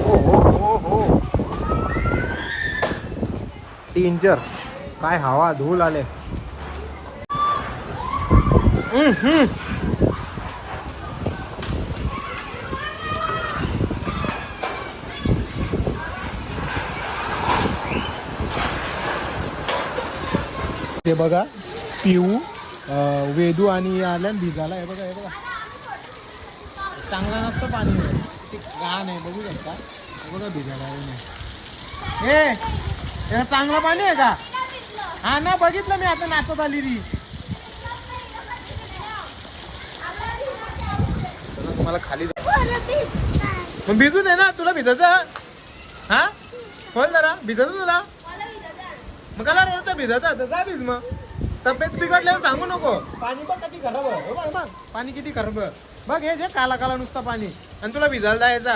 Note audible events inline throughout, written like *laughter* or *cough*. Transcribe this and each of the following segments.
हो हो हो हो डेंजर काय हवा धूल आले. ते बघा पिऊ वेदू आणि आल्या भिजाला. हे बघा हे बघा. चांगला नसतं पाणी. का नाही बघू शकता हे बघा भिजायला नाही. हे हे चांगलं पाणी आहे का? हा ना बघितलं मी आता नाचत आली ती. तुम्हाला खाली मग भिजू दे ना तुला भिजायचं? हा? बोल जरा भिजायचं तुला? मग कला रडतं भिजायचं तर जा भिज मग. तब्येत बिघडल्यावर सांगू नको. पाणी बघ किती खराब आहे. बघ पाणी किती खराब आहे. बघ हे जे काला काला नुसतं पाणी. आणि तुला भिजायला जायचा.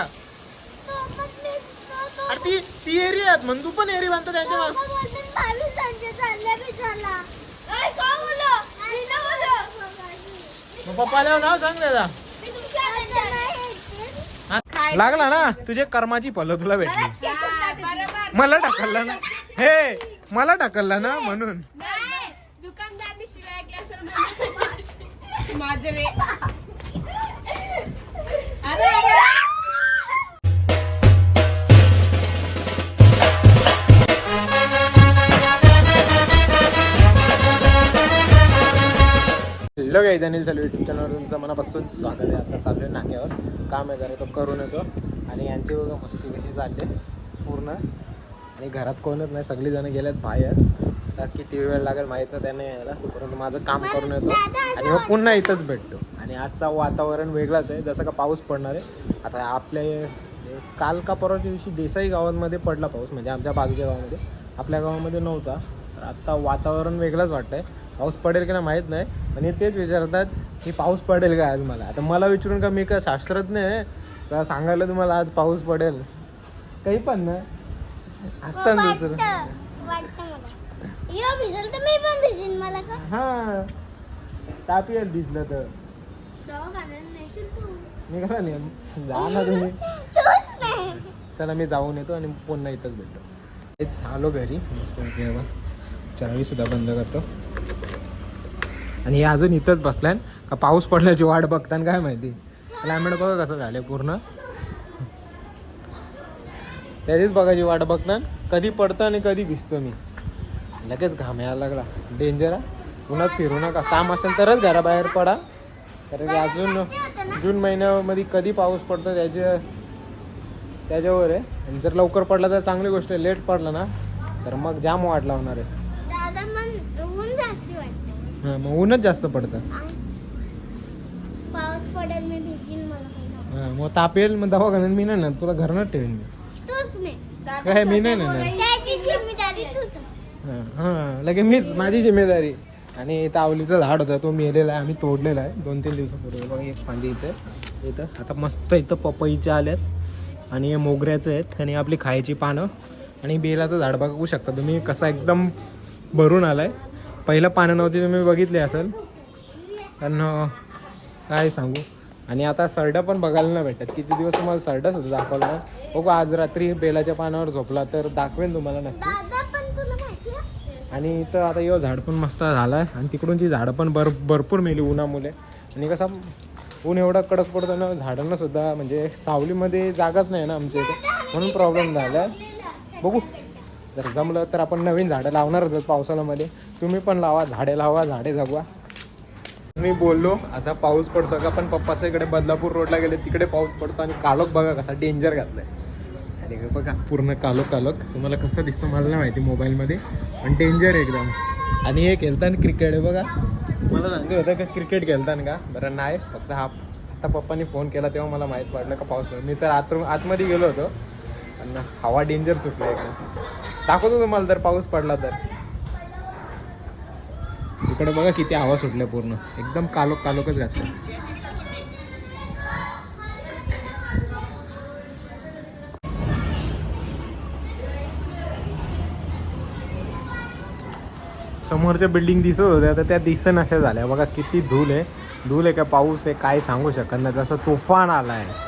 अरे ती ती एरी आहेत म्हणून तू पण एरी बांधतो त्यांच्या पप्पाला नाव सांग दादा? लागला ना? तुझे कर्माची फलं तुला भेटली. मला ढकलला ना? हे मला ढकलला ना म्हणून. दुकानदारनी *laughs* शिवाय ऐकल्या असेल माझं रे अरे अरे हॅलो गाईज अनिल चालू यूट्यूब चॅनलवर तुमचं मनापासून स्वागत आहे. आता चालू आहे नाक्यावर. काम आहे जरा तो करून येतो. आणि यांची बघा मस्ती कशी चालली पूर्ण. आणि घरात कोणच नाही सगळी जण गेल्यात बाहेर. आता किती वेळ लागेल माहीत नाही त्यांना यायला. परंतु माझं काम करून येतो. आणि मग पुन्हा इथंच भेटतो. आणि आजचा वातावरण वेगळाच आहे. जसं का पाऊस पडणार आहे. आता आपल्या हे काल का परवाच्या दिवशी देसाई गावांमध्ये पडला पाऊस. म्हणजे आमच्या बाजूच्या गावामध्ये. आपल्या गावामध्ये नव्हता. तर आत्ता वातावरण वेगळंच वाटतंय. पाऊस पडेल की नाही माहीत नाही. आणि तेच विचारतात की पाऊस पडेल का आज मला? आता मला विचारून का मी का शास्त्रज्ञ आहे? का सांगायला तुम्हाला आज पाऊस पडेल? काही पण ना असतं ना दुसरं. यो भिजल तर मी पण भिजेन मला का? हा. ताप येईल भिजलं तर. दवाखान्यात नेशील तू. मी का नाही जा ना तुम्ही. तूच नाही. चला मी जाऊन येतो आणि पुन्हा इथंच भेटतो. तेच आलो घरी. मस्त चावी सुद्धा बंद करतो. आणि हे अजून इथंच बसलाय. का पाऊस पडल्याची वाट बघताना काय माहिती? क्लायमेट बघा कसं झालंय पूर्ण. त्याचीच बघायची वाट बघता कधी पडतं आणि कधी भिजतो मी. लगेच घाम यायला लागला. डेंजर आहे उन्हात फिरू नका. काम असेल तरच घराबाहेर पडा. कारण की अजून जून महिन्यामध्ये कधी पाऊस पडतो त्याच्या त्याच्यावर आहे. आणि जर लवकर पडला तर चांगली गोष्ट आहे. लेट पडला ना तर मग जाम वाट लावणार आहे. दादा मन ऊन जास्ती वाटतं हां मग ऊनच जास्त पडतं. हां मग ताप येईल मग दवाखान्यात मी नाही ना तुला घरनच ठेवेन मी. काय मी नाही ना हां हां. लगे मीच माझी जिम्मेदारी. आणि तावलीचं झाड होतं तो मेलेला आहे आम्ही तोडलेला आहे. दोन तीन दिवसापूर्वी. बघा एक फांदी इथं इथं. आता मस्त इथं पपईच्या आल्यात आणि हे मोगऱ्याचं आहेत. आणि आपली खायची पानं. आणि बेलाचं झाड बघू शकता तुम्ही कसा एकदम भरून आलाय. पहिलं पानं नव्हती तुम्ही बघितली असेल. पण काय सांगू. आणि आता सरडं पण बघायला नाही भेटत. किती दिवस तुम्हाला सरडंच होतं दाखवलं हो बघू आज रात्री बेलाच्या पानावर झोपला तर दाखवेन तुम्हाला नक्की दादा पण तुला माहिती आहे आणि इथं आता यो झाड पण मस्त झालं आहे आणि तिकडूनची झाडं पण भर भरपूर मेली उन्हामुळे. आणि कसं ऊन एवढा कडक पडतो ना झाडांना सुद्धा म्हणजे सावलीमध्ये जागाच नाही ना आमच्या इथे. म्हणून प्रॉब्लेम झाला आहे बघू. जर जमलं तर आपण नवीन झाडं लावणारच पावसाळ्यामध्ये. तुम्ही पण लावा झाडे लावा झाडे जगवा. मी बोललो आता पाऊस पडतो का? पण पप्पाच्या इकडे बदलापूर रोडला गेले तिकडे पाऊस पडतो. आणि कालोख बघा कसा डेंजर घातलाय. आणि बघा. पूर्ण कालोख कालोख तुम्हाला कसं दिसतं मला नाही माहिती मोबाईलमध्ये पण डेंजर एकदम. आणि हे खेळताना क्रिकेट आहे बघा. मला सांगत होतं का क्रिकेट खेळताना का? बरं नाही फक्त हा आता पप्पानी फोन केला तेव्हा मला माहीत पडलं का पाऊस मी तर आत आतमध्ये गेलो होतो. आणि हवा डेंजर सुटली एकदम. दाखवतो तुम्हाला जर पाऊस पडला तर. इकडे बघा किती हवा सुटल्या पूर्ण. एकदम कालोख कालोखच घातलं. समोरच्या बिल्डिंग दिसत होत्या तर त्या दिसन अशा झाल्या. बघा किती धूल आहे. धूल आहे का पाऊस आहे काय सांगू शकत नाही. जसं तुफान आला आहे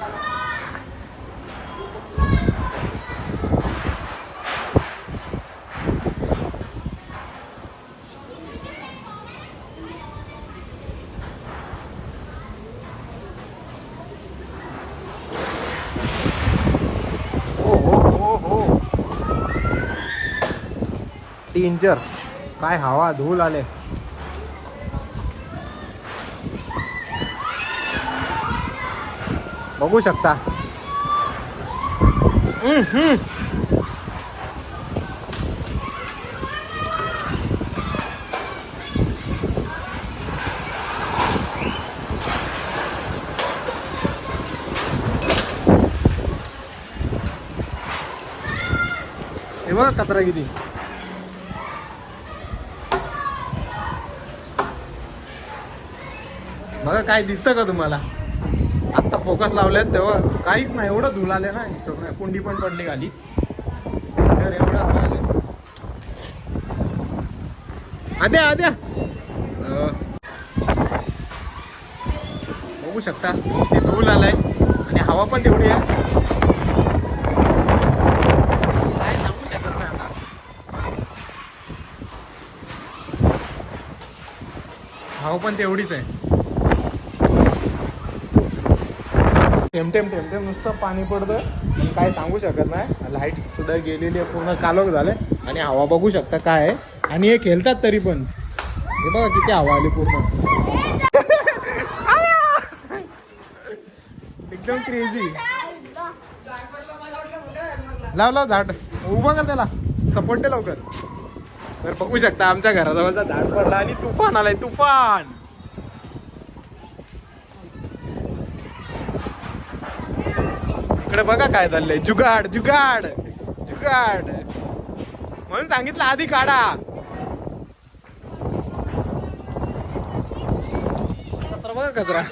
डेंजर काय हवा धूल आले. बघू शकता. हे बघा कचरा किती बघा काय दिसतं का तुम्हाला? आत्ता फोकस लावलेत तेव्हा काहीच नाही एवढं धूल आले ना सगळं कुंडी पण पडली खाली. तर एवढं आले आद्या आद्या. बघू शकता ते धूल आलाय आणि हवा पण तेवढी आहे. काय आता. हवा पण तेवढीच आहे. टेमटेम टेमटेम नुसतं पाणी पडतं पण काय सांगू शकत नाही. लाइट सुद्धा गेलेली आहे पूर्ण कालोख झाले आणि हवा बघू शकता काय आहे. आणि हे खेळतात तरी पण. हे बघा किती हवा आली पूर्ण. एकदम क्रेझी लाव लाव झाड. उभा कर त्याला. सपोर्ट दे लवकर. तर बघू शकता आमच्या घराजवळचा झाड पडला आणि तुफान आलाय तुफान. इकडे बघा काय झालंय जुगाड जुगाड जुगाड. म्हणून सांगितलं आधी काढा. बघा कचरा.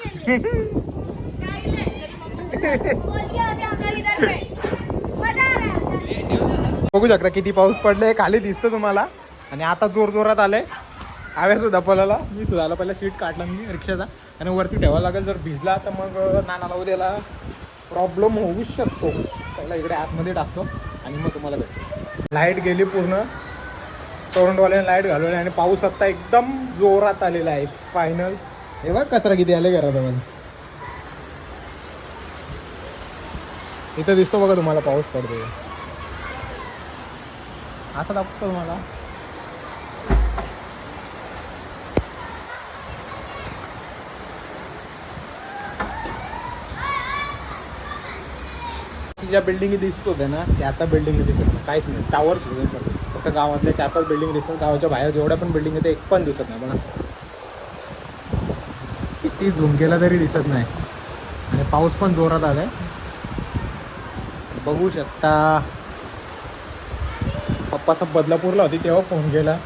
बघू शकता किती पाऊस पडलाय खाली दिसतं तुम्हाला. आणि आता जोर जोरात आलंय. आव्या सुद्धा पलाला मी सुद्धा आला पहिला सीट काढला मी रिक्षाचा. आणि वरती ठेवायला लागेल जर भिजला तर मग नानाला उद्याला प्रॉब्लेम होऊ शकतो. पहिला इकडे आतमध्ये टाकतो आणि मग तुम्हाला भेटतो. लाइट गेली पूर्ण. टोरंटवाल्याने लाइट घालवली आणि पाऊस आत्ता एकदम जोरात आलेला आहे. फायनल हे बघ कचरा किती आले घराजवळ. इथं दिसतो बघा तुम्हाला पाऊस पडतो असं दाखवतो तुम्हाला. ज्या बिल्डिंग दिसत होत्या ना त्या आता बिल्डिंग दिसत नाही. काहीच नाही. टावर्स होते सर फक्त गावातल्या चार पाच बिल्डिंग दिसतात गावाच्या बाहेर जेवढ्या पण बिल्डिंग आहे ते एक पण दिसत नाही. बघा. किती झूम तरी दिसत नाही. आणि पाऊस पण जोरात आलाय. बघू शकता. पप्पा सब बदलापूरला होती तेव्हा फोन केला.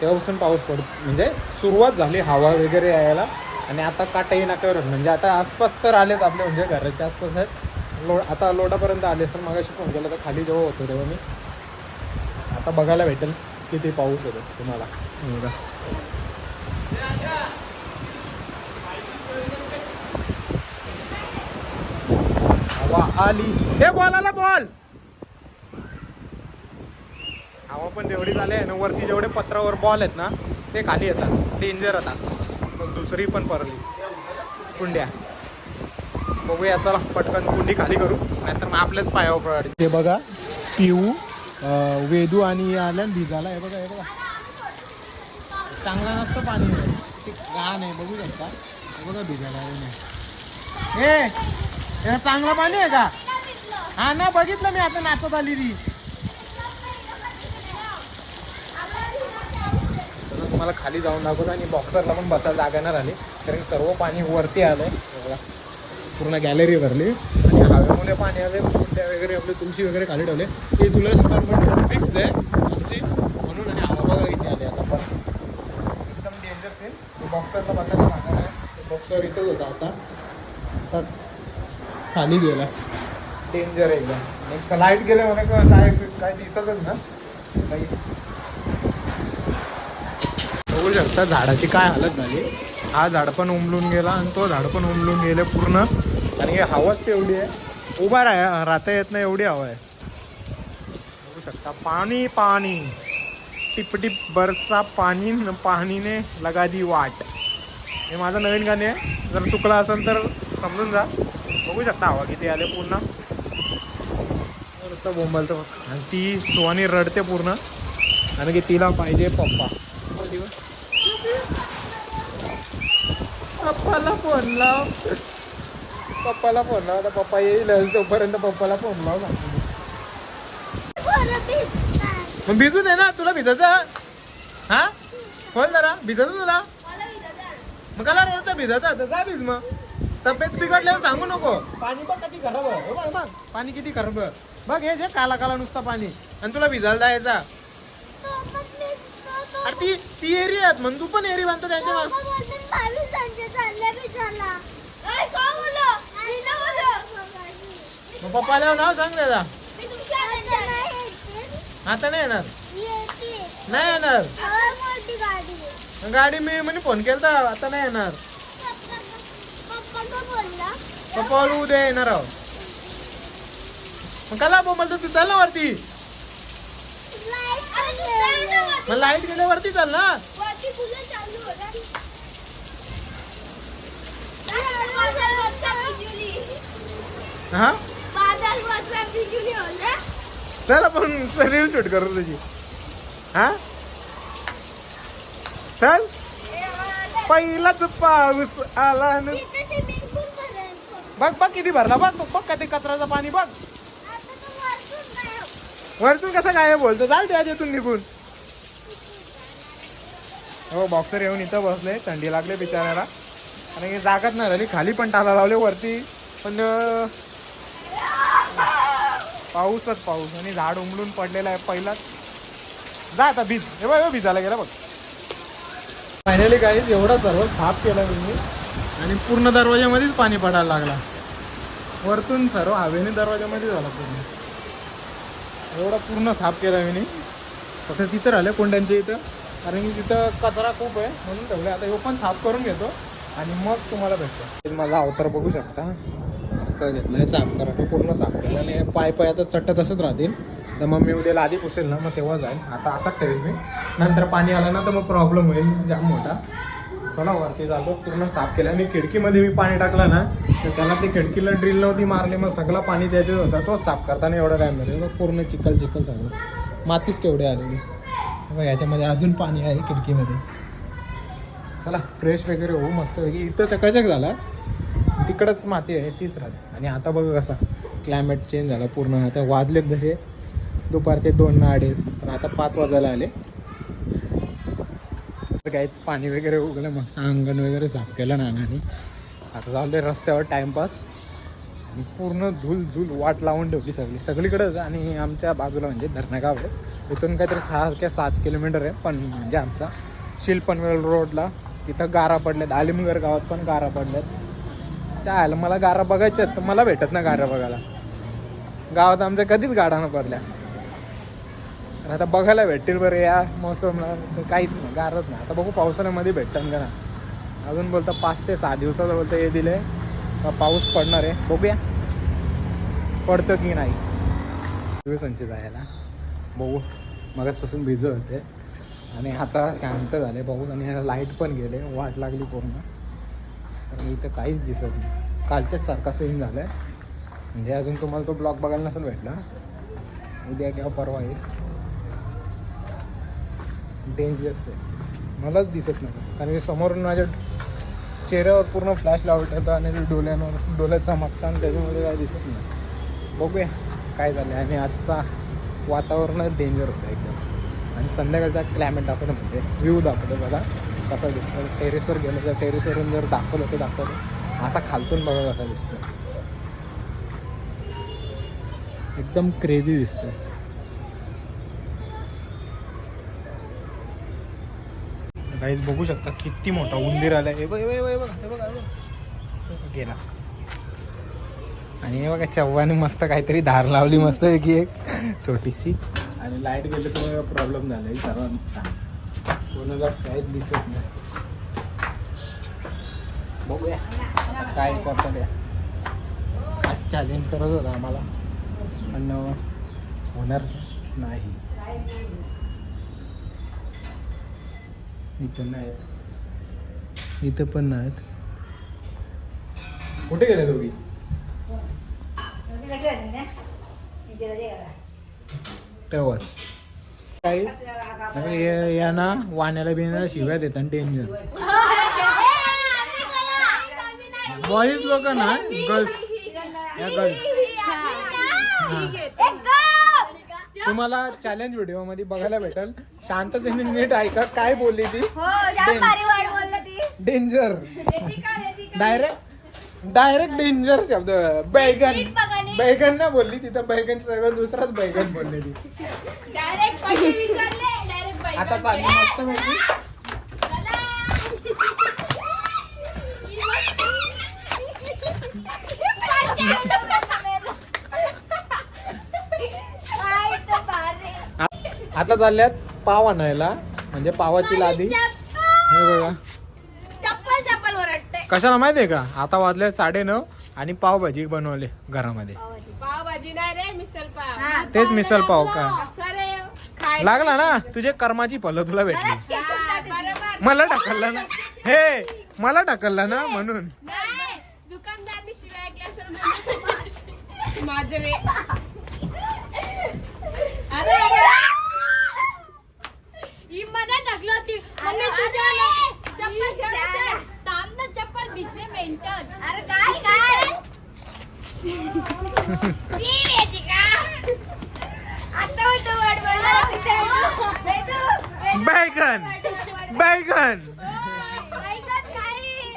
तेव्हापासून पाऊस पड म्हणजे सुरुवात झाली हवा वगैरे यायला. आणि आता काटाही नाक्यावर म्हणजे आता आसपास तर आलेत आपले म्हणजे घराच्या आसपास आहेत. लो आता लोटापर्यंत आले सर मगाशी फोन केला तर खाली जेव्हा होतो तेव्हा मी आता बघायला भेटेल किती पाऊस येतो तुम्हाला. बघा. हवा आली. हे बॉलाला बॉल! हवा पण तेवढी झाली आहे ना वरती जेवढे पत्रावर बॉल आहेत ना ते खाली येतात. डेंजर येतात मग दुसरी पण परली कुंड्या. बघूया चला पटकन कुंडी खाली करू नाहीतर मग आपल्याच पायावर पडायचे ते बघा पिऊ वेदू आणि आल्या भिजाला हे बघा हे बघा. चांगला नसतं पाणी. ते घाण आहे बघू शकता. बघा भिजायला हे हे चांगलं पाणी आहे का? हा ना बघितलं मी आता नाचत आली ती. तुम्हाला खाली जाऊन दाखवतो आणि बॉक्सरला पण बसायला जागा नाही राहिली. कारण सर्व पाणी वरती आलंय. हे बघा. पूर्ण गॅलरी भरली. आणि हवेमुळे पाणी आले कुंड्या वगैरे आपले तुळशी वगैरे खाली ठेवले. ते तुळस पण म्हणजे फिक्स आहे. आमची म्हणून आणि हवा बघा इथे आले आता. पण एकदम डेंजर सीन बॉक्सरला बसायला जागा आहे. बॉक्सर इथंच होता आता. आता खाली गेला. डेंजर आहे एकदम. लाइट गेले म्हणे का काय काय दिसतच ना. काही. बघू शकता झाडाची काय हालत झाली. हा झाड पण उमलून गेला आणि तो झाड पण उमलून गेले पूर्ण. आणि हे हवाच तेवढी आहे. उभा राह राहता येत नाही एवढी हवा आहे. बघू शकता पाणी पाणी. टिपटिप बरसा पाणी पाणीने लगा दी वाट. हे माझं नवीन गाणे आहे. जर चुकलं असेल तर समजून जा. बघू शकता हवा किती आले पूर्ण. मस्त बोंबलतं आणि ती सुहानी रडते पूर्ण. आणि की तिला पाहिजे पप्पा. पप्पाला फोन लाव. पप्पाला फोन लाव आता पप्पा येईल तोपर्यंत पप्पाला फोन लाव मग भिजू दे ना तुला भिजायचं हा? बोल जरा भिजायचं तुला. मग कला रडतं भिजायचं तर जा भिज मग. तब्येत बिघडल्यावर सांगू नको. पाणी बघ किती खराब बघ बघ. पाणी किती खराब बघ हे जे काला काला नुसता पाणी. आणि तुला भिजायला जायचा. अरे ती ती एरी आहेत म्हणून तू पण एरी बांधतो त्यांच्या मागे. तो बोलतो, "भावी संजय चालल्या भिजायला." ऐ, कोण बोललं? मी नाही बोललो. मग पप्पाला नाव सांग दादा आता नाही येणार. नाही येणार गाडी मी म्हणे फोन केला आता नाही येणार पप्पा उद्या येणार आहो मग कला बोल तू चाल ना वरती. मग लाइट गेल्यावरती चाल ना. हा बादल वरचा बिजुली होता. चल आपण रील शूट करू तुझी. हा? चल. पहिलाच पाऊस आला. बघ बघ किती भरला बघ बघ का ते कचऱ्याचं पाणी बघ. वरतून कसं काय बोलतो? चाल त्याच्यातून निघून. हो बॉक्सर येऊन इथं बसले थंडी लागले बिचाऱ्याला. आणि जागाच नाही झाली खाली पण टाला लावले वरती. पण पाऊसच पाऊस. आणि झाड उमलून पडलेलं आहे पहिलाच जा आता भिज. हे बघ भिजायला गेला बघ. फायनली काही एवढा सर्व साफ केला मी आणि पूर्ण दरवाजामध्येच पाणी पडायला लागला. वरतून सर्व हवेने दरवाजामध्ये झाला पूर्ण. एवढा पूर्ण साफ केला मी. फक्त तिथं राहिलं कोंड्यांच्या इथं. कारण की तिथं कचरा खूप आहे म्हणून ठेवले आता हे पण साफ करून घेतो. आणि मग तुम्हाला भेटतो. माझा अवतार बघू शकता. मस्त घेतलंय साफ करा. पूर्ण साफ केलं आणि पाय पाय आता चट्ट तसंच राहतील. तर मग मी उद्याला आधी पुसेल ना मग तेव्हा जाईल. आता असाच ठेवेल मी. नंतर पाणी आलं ना तर मग प्रॉब्लेम होईल. जाम मोठा. चला वरती जातो. पूर्ण साफ केलं. आणि खिडकीमध्ये मी पाणी टाकलं ना तर त्याला ती खिडकीला ड्रिल नव्हती मारली. मग सगळा पाणी त्याच्यात होता. तो साफ करताना एवढा टाईम झाला. मग पूर्ण चिखल चिखल झालं. मातीच केवढे आलेली. बघा याच्यामध्ये अजून पाणी आहे खिडकीमध्ये. चला फ्रेश वगैरे होऊ. मस्त इथं चकाचक झाला. तिकडंच माती आहे तीच राहते. आणि आता बघा कसा क्लायमेट चेंज झाला पूर्ण. आता वाजलेत जसे दुपारचे दोन ना अडीच पण आता पाच वाजायला आले. काहीच पाणी वगैरे उगलं मस्त अंगण वगैरे साफ केलं ना नानाने. आता चाललंय रस्त्यावर टाइमपास आणि पूर्ण धूल धूल वाट लावून ठेवली सगळी. सगळीकडंच. आणि आमच्या बाजूला म्हणजे धरणगाव आहे. इथून काहीतरी सहा किंवा सात किलोमीटर आहे पण म्हणजे आमचा शिल्पनवेल रोडला तिथं गारा पडल्यात. आलिमगर गावात पण गारा पडल्यात. चाल मला गारा बघायच्या तर मला भेटत ना गारा बघायला. गावात आमच्या कधीच गाडा न पडल्या. आता बघायला भेटतील बरं या मोसमला तर काहीच नाही गारच नाही. आता बघू पावसाळ्यामध्ये भेटतात का ना अजून बोलतं पाच ते सहा दिवसाचं बोलतं हे दिले पाऊस पडणार आहे. बघूया. पडतं की नाही. दिवसांची जायला बघू. मगाचपासून भिजत होते. आणि आता शांत झाले बघू. आणि लाइट पण गेले. वाट लागली पूर्ण. इथं काहीच दिसत नाही. कालच्याच सारखा सीन झाला आहे म्हणजे अजून तुम्हाला तो ब्लॉग बघायला नसेल भेटला. उद्या किंवा परवा येईल डेंजरस आहे. मलाच दिसत नाही. कारण की समोरून माझ्या चेहऱ्यावर पूर्ण फ्लॅश लावत होता आणि ते डोळ्यांवर डोळ्यात चमकतं आणि त्याच्यामध्ये काय दिसत नाही. बघूया काय झालं आणि आजचा वातावरणच डेंजर होतं एकदम. आणि संध्याकाळचा क्लायमेट दाखवतो म्हणजे व्ह्यू दाखवतो बघा. कसा दिसतो? टेरेसवर गेलं तर टेरेसवरून जर दाखवलं तर दाखवलं असा खालतून बघा कसा दिसतो. एकदम क्रेझी दिसतो गाईज बघू शकता किती मोठा उंदीर आलाय. हे बघ हे बघ, हे बघ हे बघ गेला. आणि हे बघा चव्हाने मस्त काहीतरी धार लावली मस्त एक. छोटीशी. आणि लाइट गेली तर प्रॉब्लेम झाला सर्वांचा कोणालाच काहीच दिसत नाही. बघूया. काय करतात या आज चॅलेंज करत होता आम्हाला. पण होणार नाही. इथं नाही इथं पण नाहीत कुठे गेले दोघी? तेव्हाच काही. या ना वाण्याला बिण्याला शिव्या देतात डेंजर बॉईज लोक ना गर्ल्स या गर्ल्स तुम्हाला चॅलेंज व्हिडिओमध्ये बघायला भेटल. शांततेने नीट ऐका काय बोलली ती? हो डेंजर डायरेक्ट डायरेक्ट डेंजर शब्द. बैगन. बैगन ना बोलली तिथं बैगन सगळं दुसराच बैगन बोलली ती. डायरेक्ट पैसे विचारले डायरेक्ट बाई आता चालली मस्त आता चालल्यात पाव आणायला म्हणजे पावाची लादी. हे बघा. चप्पल चप्पल ओरडते. कशाला माहितीये का? आता वाजले साडे नऊ आणि पावभाजी बनवली घरामध्ये. पावभाजी. नाही रे मिसल पाव. तेच मिसल पाव का? लागला ना? तुझे कर्माची फलं तुला भेटली. मला टाकलं ना? हे मला टाकलं ना म्हणून. नाही दुकानदारनी शिवाय ऐकल्या असेल म्हणून. माझं रे अरे अरे ही मला टाकली होती मम्मी तुझ्या चप्पल घेऊन थांब ना चप्पल भिजले मेंटल अरे काय काय ची वेदिका आता होतं वाट बोलला वेदू वेदू बैगन बैगन ऐकत काही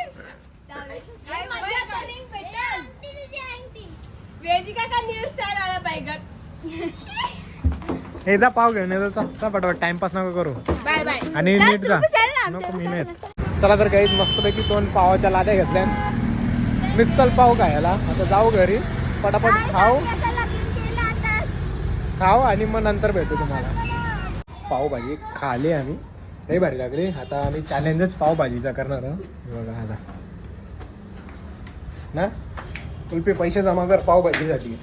काय मजा करीन भेटेल तुझी अंगठी वेदिका का न्यू स्टाईल आला पाहिजे जा पाव घेऊन चा पटापट. टाइमपास नको करू. बाय बाय आणि नीट जा. नको मी नाही चला तर काही मस्तपैकी दोन पावाच्या लाद्या घेतल्या. मिसल पाव खायला आता जाऊ घरी. पटापट खाऊ. खाऊ आणि मग नंतर भेटू तुम्हाला. पावभाजी खाली आम्ही. लई भारी लागली. आता आम्ही चॅलेंजच पावभाजीचा करणार आहोत. बघा आता. ना? कुल्फी पैसे जमा कर पावभाजीसाठी.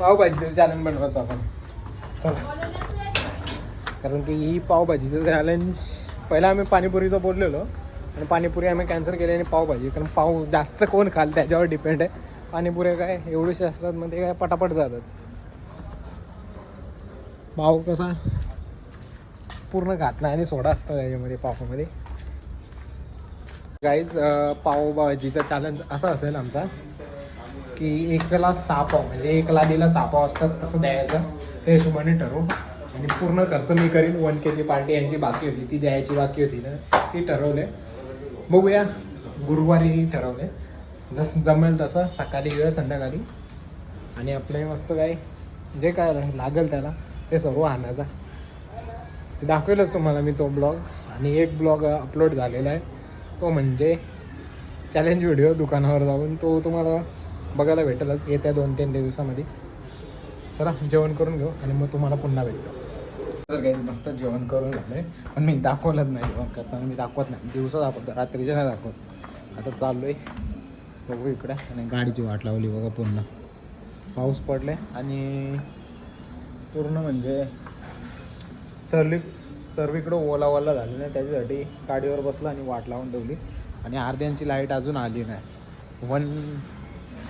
पावभाजीचं चॅलेंज बनवायचं आपण. चला. कारण की ही पावभाजीचं चॅलेंज पहिला आम्ही पाणीपुरीचं बोललेलो. आणि पाणीपुरी आम्ही कॅन्सल केली आणि पावभाजी. कारण पाव जास्त कोण खाल त्याच्यावर डिपेंड आहे. पाणीपुऱ्या काय एवढेसे असतात मग ते काय पटापट जातात. पाव कसा? पूर्ण खात नाही आणि सोडा असतो त्याच्यामध्ये पावामध्ये गाईज पावभाजीचा चॅलेंज असा असेल आमचा की एकला सहा पाव म्हणजे एक लादीला सहा पाव असतात तसं द्यायचं. हे हिशोबाने ठरवू. आणि पूर्ण खर्च मी करीन. वन केची पार्टी यांची बाकी होती ती द्यायची बाकी होती ना ती ठरवले. बघूया. गुरुवारी ठरवले. जसं जमेल तसं सकाळी वेळ संध्याकाळी. आणि आपले मस्त काय जे काय लागेल त्याला ते सर्व आणायचा. ते दाखवेलच तुम्हाला मी तो ब्लॉग. आणि एक ब्लॉग अपलोड झालेला आहे. तो म्हणजे चॅलेंज व्हिडिओ दुकानावर जाऊन तो तुम्हाला बघायला भेटेलच. येत्या दोन तीन दिवसामध्ये. चला जेवण करून घेऊ आणि मग तुम्हाला पुन्हा भेटतो तर काही मस्त जेवण करून झालंय पण मी दाखवलंच नाही जेवण करताना मी दाखवत नाही. दिवसा दाखवतो रात्रीच्या नाही दाखवत. आता चाललो आहे बघू इकडे. आणि गाडीची वाट लावली बघा पुन्हा. पाऊस पडले आणि पूर्ण म्हणजे सर्ली सर्व इकडं ओला ओला झाली नाही. त्याच्यासाठी गाडीवर बसलं आणि वाट लावून ठेवली. आणि अर्ध्यांची लाइट अजून आली नाही. वन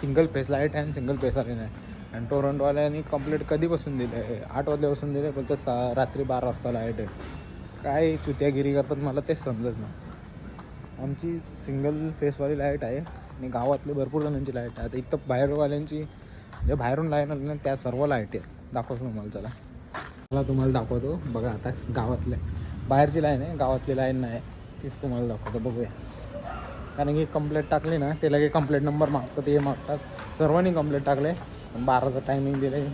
सिंगल फेस लाइट आहे आणि सिंगल फेस आली नाही. आणि टोरंटोवाल्यांनी कंप्लीट कधीपासून दिलं आहे आठ वाजल्यापासून दिले फक्त सा रात्री बारा वाजता लाइट आहे. काय चुत्यागिरी करतात मला तेच समजत नाही. आमची सिंगल फेसवाली लाइट आहे आणि गावातले भरपूर जणांची लाइट आहे. आता इथं बाहेरवाल्यांची जे बाहेरून लाईन आली ना त्या सर्व लाइट आहेत दाखवतो तुम्हाला चला. मला तुम्हाला दाखवतो. बघा आता गावातल्या बाहेरची लाईन आहे गावातली लाईन नाही. तीच तुम्हाला दाखवतो. बघूया. कारण की कंप्लेंट टाकली ना ते लगे कंप्लेंट नंबर मागतात हे मागतात. सर्वांनी कंप्लेंट टाकले पण बाराचं टायमिंग दिलं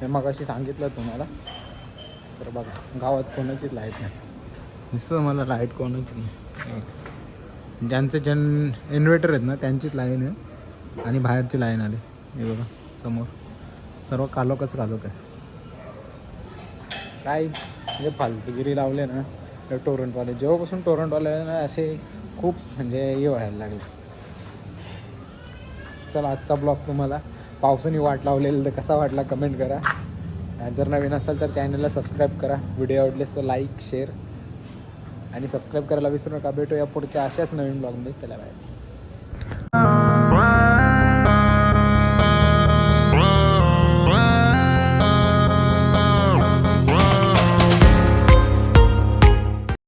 हे मग अशी सांगितलं तुम्हाला. तर बघा गावात कोणाचीच लाइट नाही. दिसतं मला लाइट कोणाची नाही. ज्यांचे जन इन्व्हर्टर आहेत ना त्यांचीच लाईन आहे. आणि बाहेरची लाईन आली. हे बघा समोर. सर्व कालोकच कालोक आहे. काय? म्हणजे फालतूगिरी लावले ना तर टोरंटवाले जेव्हापासून टोरंटवाले ना असे खूप म्हणजे हे व्हायला लागले. चला आजचा ब्लॉग तुम्हाला पावसाने वाट लावलेलं तर कसा वाटला कमेंट करा. आणि जर नवीन असाल तर चॅनलला सबस्क्राईब करा. व्हिडिओ आवडलेस तर लाईक शेअर आणि सबस्क्राईब करायला विसरू नका. भेटूया पुढच्या अशाच नवीन ब्लॉगमध्ये चला बाय